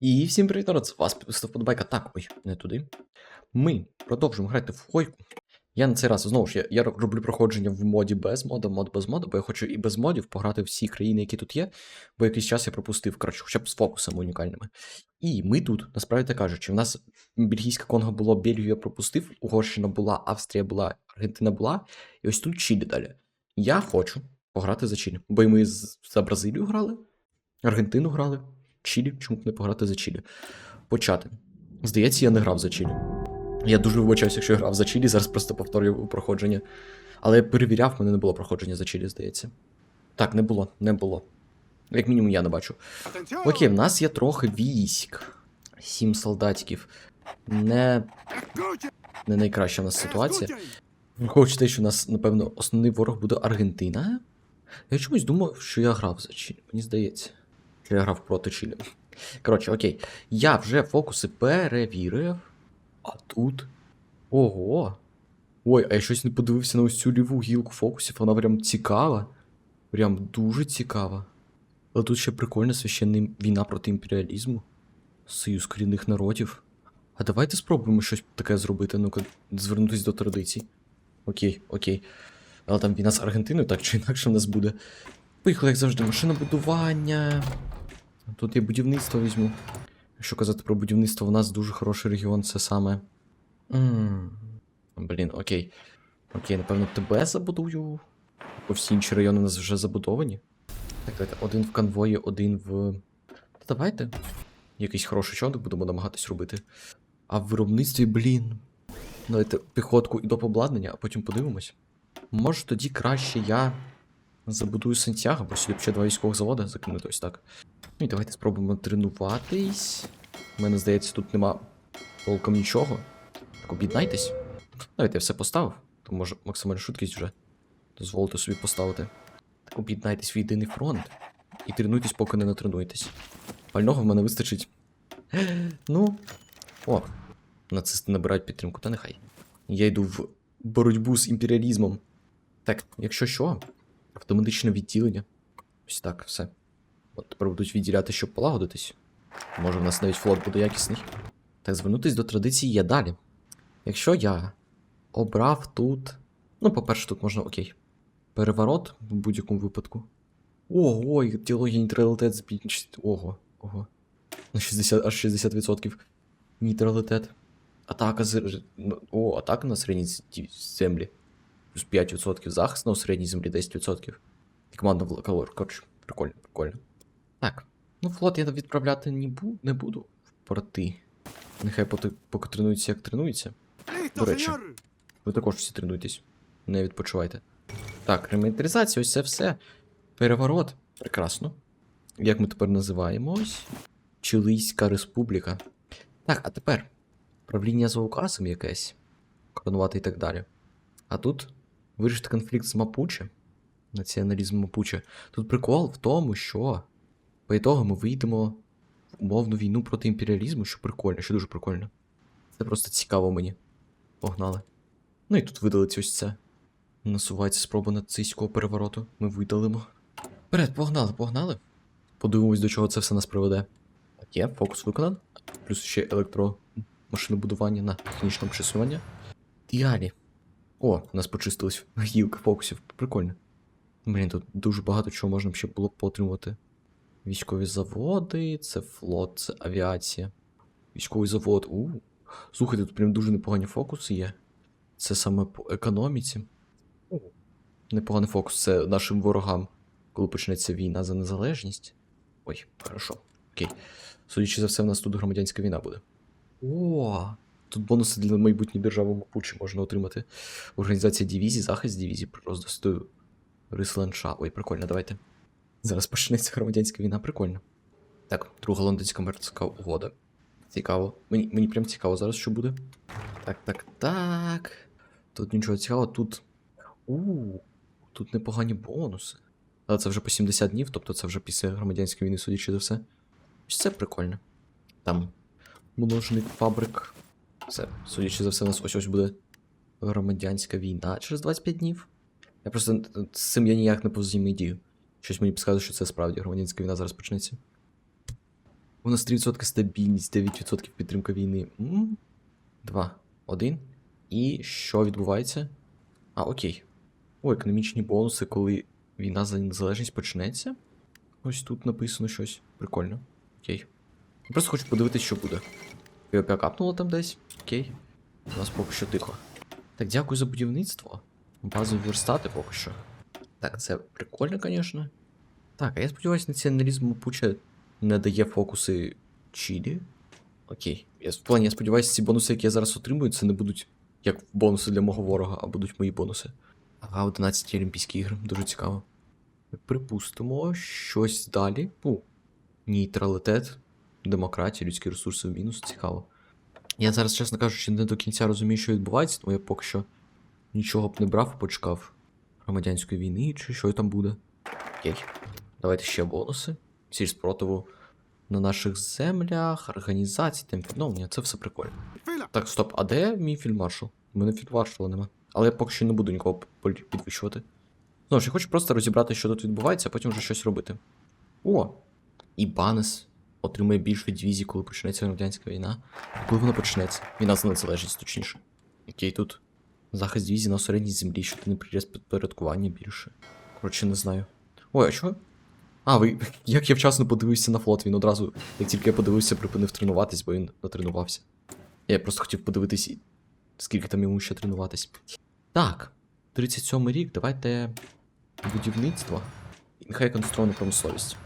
І всім привіт, народ, з вас підписав подобайка. Так, ой, не туди. Ми продовжуємо грати в хойку. Я на цей раз знову ж я, я роблю проходження в моді без мода, мод без мода, бо я хочу і без модів пограти всі країни, які тут є, бо якийсь час я пропустив, коротше, хоча б з фокусами унікальними. І ми тут, насправді кажучи, в нас бельгійська Конго було, Бельгію я пропустив, Угорщина була, Австрія була, Аргентина була, і ось тут Чилі далі. Я хочу пограти за Чилі, бо і ми за Бразилію грали, Аргентину грали, Чилі, чому б не пограти за Чилі? Почати. Здається, я не грав за Чилі. Я дуже вибачаюся, якщо я грав за Чилі, зараз просто повторюю проходження. Але я перевіряв, в мене не було проходження за Чилі, здається. Так, не було, не було. Як мінімум, я не бачу. Окей, в нас є трохи військ. Сім солдатиків. Не, не найкраща в нас ситуація. Враховуючи те, що у нас, напевно, основний ворог буде Аргентина. Я чомусь думав, що я грав за Чилі, мені здається. Я грав проти Чилі. Коротше, окей. Я вже фокуси перевірив. А тут. Ого. Ой, а я щось не подивився на ось цю ліву гілку фокусів, вона прям цікава. Прям дуже цікава. Але тут ще прикольна священна війна проти імперіалізму. Союз корінних народів. А давайте спробуємо щось таке зробити, ну-ка, звернутися до традицій. Окей, окей. Але там війна з Аргентиною, так чи інакше в нас буде. Поїхали, як завжди, машинобудування. Тут я будівництво візьму. Якщо казати про будівництво, в нас дуже хороший регіон, це саме. м Блін, окей. Окей, напевно, тебе забудую. Бо всі інші райони у нас вже забудовані. Так, давайте, один в конвої, один в. Та давайте. Якийсь хороший чондик будемо намагатись робити. А в виробництві, блін. Давайте піхотку і доп. обладнання, а потім подивимось. Може тоді краще я забудую Сантьяго, бо сюди ще два військових заводи закинути ось так. Ну і давайте спробуємо тренуватись. У мене здається, тут нема толком нічого. Так об'єднайтесь. Давайте я все поставив, то може максимальна швидкість вже. Дозволите собі поставити. Так об'єднайтесь в єдиний фронт. І тренуйтесь, поки не натренуєтесь. Пального в мене вистачить. Ну. О, нацисти набирають підтримку, та нехай. Я йду в боротьбу з імперіалізмом. Так, якщо що, автоматичне відділення. Ось так, все. От тепер будуть відділяти, щоб полагодитись. Може, в нас навіть флот буде якісний. Так, звернутись до традиції є далі. Якщо я обрав тут. Ну, по-перше, тут можна окей. Переворот в будь-якому випадку. Ого, і діалогі нейтралітет збільшить. Ого, ого. На 60, аж 60% нейтралітет. Атака з. ну, О, атака на середній землі. Плюс 5%. Захист на середній землі 10%. І команда в. Коротше, прикольно, прикольно. Так. Ну, флот я відправляти не, бу... не буду в порти. Нехай поки, поки тренуються, як тренуються. До речі. Ви також всі тренуйтесь. Не відпочивайте. Так, ремонтаризація, ось це все. Переворот. Прекрасно. Як ми тепер називаємось? Чилийська республіка. Так, а тепер. Правління за указом якесь. Коронувати і так далі. А тут вирішити конфлікт з Мапуче. Націоналізм Мапуче. Тут прикол в тому, що по ітогу ми вийдемо в умовну війну проти імперіалізму, що прикольно, що дуже прикольно. Це просто цікаво мені. Погнали. Ну і тут видалить ось це. Насувається спроба нацистського перевороту. Ми видалимо. Вперед, погнали, погнали. Подивимось, до чого це все нас приведе. Є, фокус виконан. Плюс ще електромашинобудування на технічне обчислювання. Діалі. О, у нас почистилась гілка фокусів. Прикольно. Блін, тут дуже багато чого можна ще було б поотримувати. Військові заводи, це флот, це авіація. Військовий завод. У. Слухайте, тут прям дуже непогані фокуси є. Це саме по економіці. Непоганий фокус, це нашим ворогам, коли почнеться війна за незалежність. Ой, хорошо. Окей. Судячи за все, в нас тут громадянська війна буде. О, тут бонуси для майбутньої держави Мапучі можна отримати. Організація дивізій, захист дивізій, роздостою рис ланша. Ой, прикольно, давайте. Зараз почнеться громадянська війна, прикольно. Так, друга лондонська мирська угода. Цікаво. Мені, мені прям цікаво зараз, що буде. Так, так, так. Тут нічого цікавого, тут. У, тут непогані бонуси. Але це вже по 70 днів, тобто це вже після громадянської війни, судячи за все. Це прикольно. Там множник фабрик. Це, судячи за все, у нас ось ось буде громадянська війна через 25 днів. Я просто з цим я ніяк не повзаємодію. Щось мені підказує, що це справді громадянська війна зараз почнеться. У нас 3% стабільність, 9% підтримка війни. Два, один. І що відбувається? А, окей. О, економічні бонуси, коли війна за незалежність почнеться. Ось тут написано щось. Прикольно. Окей. Я просто хочу подивитися, що буде. ПВП капнуло там десь. Окей. У нас поки що тихо. Так, дякую за будівництво. Базові верстати поки що. Так, це прикольно, звісно. Так, а я сподіваюся, націоналізм Мапуче не дає фокуси Чилі. Окей. Я, в плані, я сподіваюся, ці бонуси, які я зараз отримую, це не будуть як бонуси для мого ворога, а будуть мої бонуси. Ага, 11 Олімпійські ігри, дуже цікаво. Припустимо, щось далі. Ну, нейтралітет, демократія, людські ресурси в мінус, цікаво. Я зараз, чесно кажучи, не до кінця розумію, що відбувається, тому я поки що нічого б не брав, почекав громадянської війни чи що там буде. Окей. Давайте ще бонуси. Сіль спротиву на наших землях, організації, там відновлення, це все прикольно. Так, стоп, а де мій фільмаршал? У мене фільмаршала нема. Але я поки що не буду нікого підвищувати. Знову ж, я хочу просто розібрати, що тут відбувається, а потім вже щось робити. О! І Банес отримує більше дивізій, коли почнеться громадянська війна. Коли вона почнеться? Війна за незалежність, точніше. Окей, тут захист дивізій на середній землі, що ти не приріз підпорядкування більше. Коротше, не знаю. Ой, а що? А, ви. Як я вчасно подивився на флот, він одразу, як тільки я подивився, припинив тренуватись, бо він натренувався. Я просто хотів подивитись, скільки там йому ще тренуватись. Так, 37 рік, давайте будівництво. І нехай конструйована промисловість.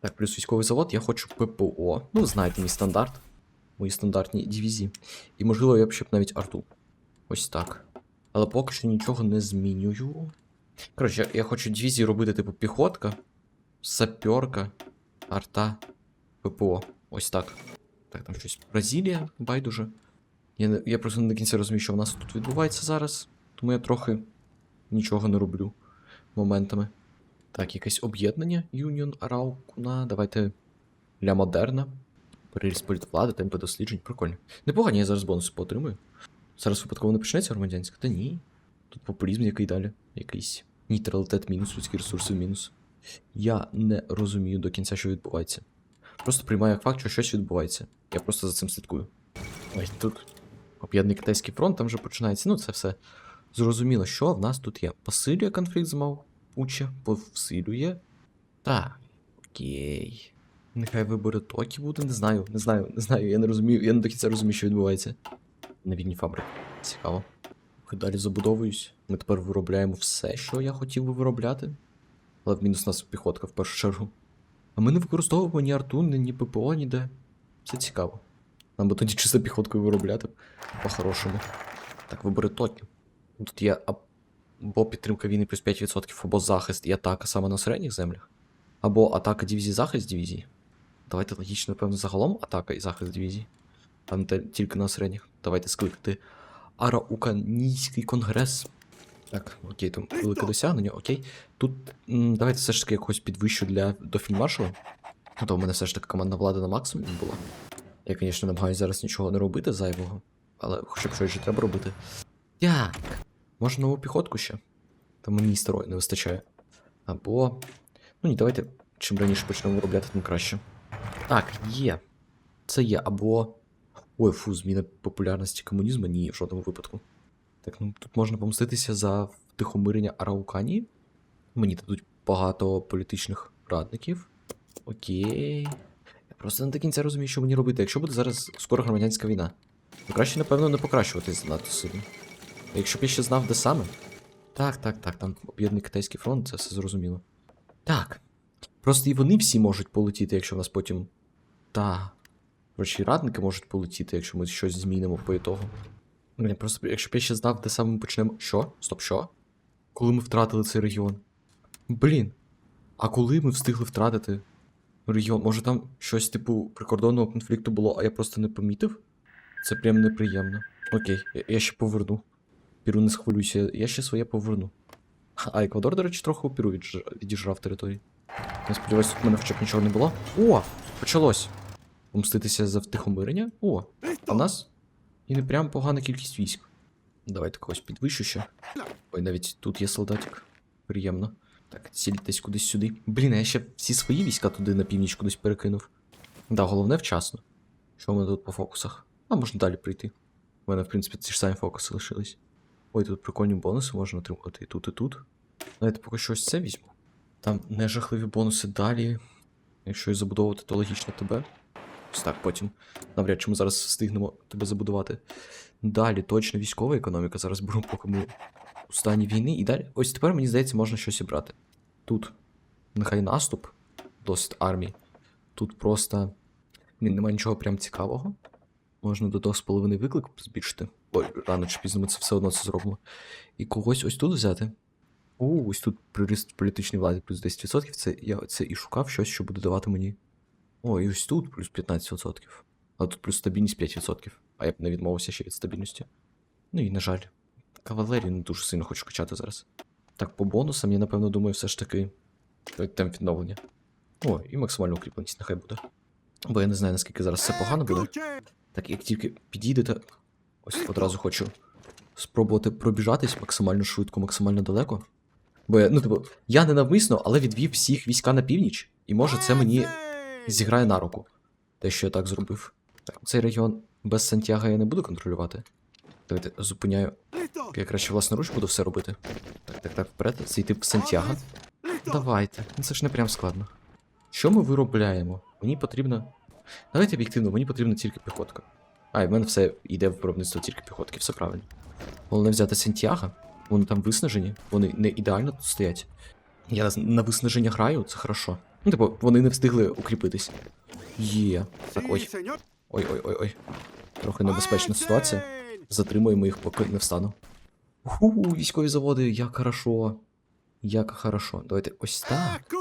Так, плюс військовий завод, я хочу ППО. Ну, знаєте, мій стандарт. Мої стандартні дивізії. І можливо, я б ще б навіть арту. Ось так. Але поки що нічого не змінюю. Коротше, я, хочу дивізії робити, типу, піхотка, саперка, арта, ППО. Ось так. Так, там щось. Бразилія, байдуже. Я, я просто не до кінця розумію, що в нас тут відбувається зараз. Тому я трохи нічого не роблю моментами. Так, якесь об'єднання Union Раукуна. Давайте для модерна. Переріз політвлади, темпи досліджень. Прикольно. Непогані, я зараз бонуси поотримую. Зараз випадково не почнеться громадянська? Та ні. Тут популізм який далі. Якийсь нейтралітет мінус, людські ресурси мінус. Я не розумію до кінця, що відбувається. Просто приймаю як факт, що щось відбувається. Я просто за цим слідкую. Ой, тут об'єднаний китайський фронт, там вже починається. Ну, це все зрозуміло, що в нас тут є. Посилює конфлікт з Маупуче, посилює. Так, окей. Нехай вибори Токі буде, не знаю, не знаю, не знаю, я не розумію, я не до кінця розумію, що відбувається. На вільній фабрики. Цікаво. Далі забудовуюсь. Ми тепер виробляємо все, що я хотів би виробляти. Але в мінус нас піхотка в першу чергу. А ми не використовуємо ні арту, ні, ППО, ніде. Це цікаво. Нам би тоді чисто піхоткою виробляти. По-хорошому. Так, вибори Токі. Тут є або підтримка війни плюс 5%, або захист і атака саме на середніх землях. Або атака дивізії, захист дивізії. Давайте логічно, напевно, загалом атака і захист дивізії. Не тільки на середніх. Давайте скликати Арауканійський конгрес. Так, окей, там велике досягнення, окей. Тут м, давайте все ж таки якось підвищу для до фільмаршала. А то в мене все ж таки командна влада на максимумі була. Я, звісно, намагаюся зараз нічого не робити зайвого, але хоча б щось же треба робити. Так, може нову піхотку ще? Та мені старої не вистачає. Або. Ну ні, давайте чим раніше почнемо виробляти, тим краще. Так, є. Це є, або. Ой, фу, зміна популярності комунізму? Ні, в жодному випадку. Так, ну тут можна помститися за втихомирення Арауканії. Мені дадуть багато політичних радників. Окей. Я просто не до кінця розумію, що мені робити. Якщо буде зараз скоро громадянська війна, то краще, напевно, не покращуватись занадто сильно. А якщо б я ще знав, де саме. Так, так, так, там об'єднаний китайський фронт, це все зрозуміло. Так. Просто і вони всі можуть полетіти, якщо в нас потім. Та. Коротше, радники можуть полетіти, якщо ми щось змінимо по ітогу. Блін, просто якщо б я ще знав, де саме ми почнемо. Що? Стоп, що? Коли ми втратили цей регіон. Блін. А коли ми встигли втратити регіон? Може там щось типу прикордонного конфлікту було, а я просто не помітив? Це прям неприємно. Окей, я, я ще поверну. Піру не схвилюйся, я ще своє поверну. А Еквадор, до речі, трохи у Піру відж- відіжрав території. Я сподіваюся, тут в мене б нічого не було. О! Почалось! Помститися за втихомирення? О, а в нас і не прям погана кількість військ. Давайте когось підвищу ще. Ой, навіть тут є солдатик. Приємно. Так, ціль десь кудись сюди. Блін, я ще всі свої війська туди на північ кудись перекинув. Да, головне вчасно. Що в мене тут по фокусах? А можна далі прийти. У мене, в принципі, ті ж самі фокуси лишились. Ой, тут прикольні бонуси можна отримати і тут, і тут. Давайте поки що ось це візьму. Там не жахливі бонуси далі. Якщо і забудовувати, то логічно тебе. Ось так, потім. Навряд чи ми зараз встигнемо тебе забудувати. Далі, точно військова економіка. Зараз беру, поки ми у стані війни. І далі. Ось тепер, мені здається, можна щось і брати. Тут нехай наступ, досить армії. Тут просто немає нічого прям цікавого. Можна до 2,5 виклик збільшити. Ой, рано чи пізно ми це все одно це зробимо. І когось ось тут взяти. О, ось тут приріст політичної влади плюс 10%. Це я це і шукав щось, що буде давати мені. О, і ось тут плюс 15%. А тут плюс стабільність 5%. А я б не відмовився ще від стабільності. Ну і на жаль. Кавалерію не дуже сильно хочу качати зараз. Так, по бонусам, я напевно думаю, все ж таки. Темп відновлення. О, і максимальна укріпленість нехай буде. Бо я не знаю, наскільки зараз це погано буде. Так, як тільки підійдете, ось одразу хочу спробувати пробіжатись максимально швидко, максимально далеко. Бо я, ну, типу, я не навмисно, але відвів всіх війська на північ, і може це мені зіграє на руку. Те, що я так зробив. Так, цей регіон без Сантьяга я не буду контролювати. Давайте зупиняю. Я краще власноруч буду все робити. Так, так, так, вперед, зайти в Сантьяго. Давайте. Ну це ж не прям складно. Що ми виробляємо? Мені потрібно. Давайте об'єктивно, мені потрібна тільки піхотка. А, в мене все йде в виробництво тільки піхотки, все правильно. Головне взяти Сантьяго. Вони там виснажені, вони не ідеально тут стоять. Я на виснаження граю, це хорошо. Ну, типу, вони не встигли укріпитись. Є. Так, ой. Ой, ой, ой, ой. Трохи небезпечна ситуація. Затримуємо їх, поки не встану. Уху, військові заводи, як хорошо. Як хорошо. Давайте ось так.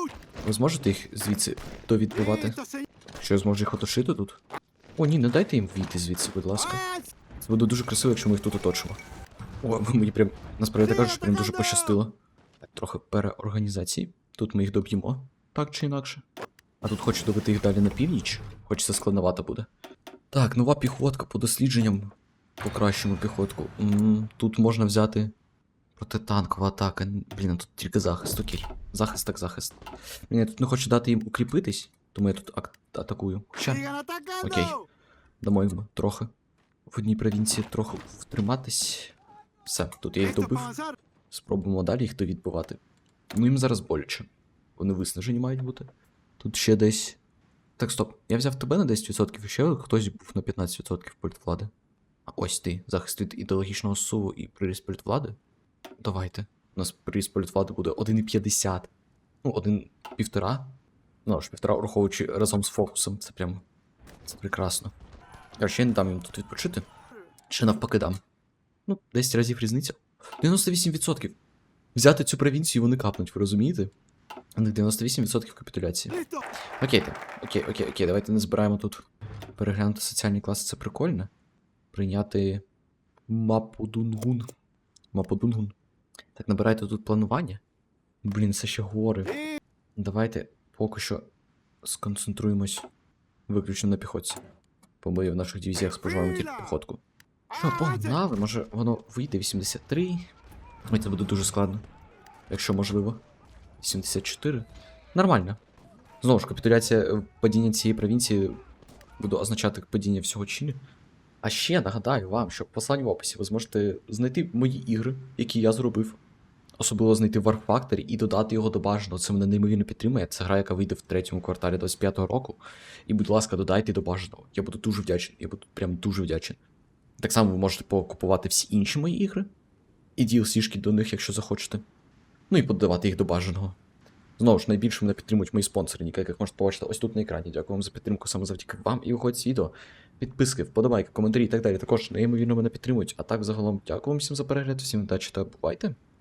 Ви зможете їх звідси довідбивати? Що я зможу їх оточити тут? О, ні, не дайте їм війти звідси, будь ласка. Це буде дуже красиво, якщо ми їх тут оточимо. О, мені прям, насправді так кажуть, прям дуже пощастило. Трохи переорганізації. Тут ми їх доб'ємо, так чи інакше. А тут хочу добити їх далі на північ, хоч це складновато буде. Так, нова піхотка по дослідженням. Покращимо піхотку. М, Тут можна взяти протитанкова атака. Блін, а тут тільки захист, окей. Захист так захист. Блін, я тут не хочу дати їм укріпитись, тому я тут ак- атакую. Хоча Окей. дамо їм трохи. В одній провінції трохи втриматись. Все, тут я їх добив. Спробуємо далі їх довідбивати. Ну їм зараз боляче. Вони виснажені мають бути. Тут ще десь. Так, стоп. Я взяв тебе на 10% і ще хтось був на 15% політвлади. А ось ти. Захист від ідеологічного суву і приріст політвлади. Давайте. У нас приріст політвлади буде 1,50. Ну, 1,5. Ну, аж півтора, враховуючи разом з фокусом. Це прям. Це прекрасно. Я ще не дам їм тут відпочити. Чи навпаки дам. Ну, 10 разів різниця. 98%. Взяти цю провінцію вони капнуть, ви розумієте? У них 98% капітуляції. Окей, так. Окей, окей, окей, давайте не збираємо тут. Переглянути соціальні класи, це прикольно. Прийняти мапу Дунгун. Мапу Дунгун. Так, набирайте тут планування. Блін, це ще гори. Давайте поки що сконцентруємось виключно на піхотці. Бо ми в наших дивізіях споживаємо тільки піхотку. Що, погнали? Може воно вийде 83? Ой, це буде дуже складно. Якщо можливо. 74. Нормально. Знову ж, капітуляція е, падіння цієї провінції буде означати падіння всього Чилі. А ще нагадаю вам, що в посланні в описі ви зможете знайти мої ігри, які я зробив. Особливо знайти War Factory і додати його до бажаного. Це мене неймовірно підтримує. Це гра, яка вийде в третьому кварталі 25-го року. І, будь ласка, додайте до бажаного. Я буду дуже вдячний. Я буду прям дуже вдячний. Так само ви можете покупувати всі інші мої ігри. І DLC-шки до них, якщо захочете. Ну і подавати їх до бажаного. Знову ж, найбільше мене підтримують мої спонсори, Ніка, як можете побачити ось тут на екрані. Дякую вам за підтримку саме завдяки вам і виходить відео. Підписки, вподобайки, коментарі і так далі. Також неймовірно мене підтримують. А так загалом дякую вам всім за перегляд, всім удачі та бувайте.